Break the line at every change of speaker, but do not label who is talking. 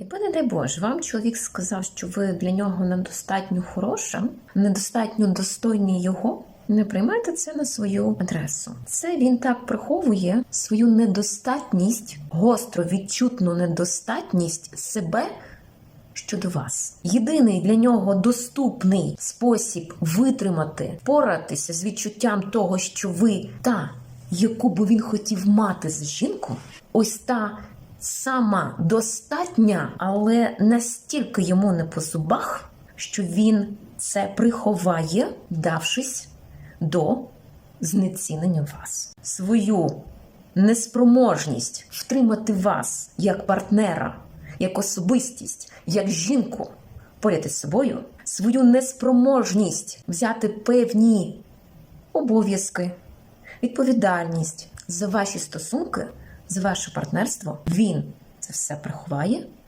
Якби, не дай Боже, вам чоловік сказав, що ви для нього недостатньо хороша, недостатньо достойні його. Не приймайте це на свою адресу. Це він так приховує свою недостатність, гостро відчутну недостатність себе щодо вас. Єдиний для нього доступний спосіб витримати, поратися з відчуттям того, що ви та, яку би він хотів мати з жінку, ось та сама достатня, але настільки йому не по зубах, що він це приховає, вдавшись до знецінення вас. Свою неспроможність втримати вас як партнера, як особистість, як жінку поряд із собою, свою неспроможність взяти певні обов'язки, відповідальність за ваші стосунки, за ваше партнерство, він це все приховає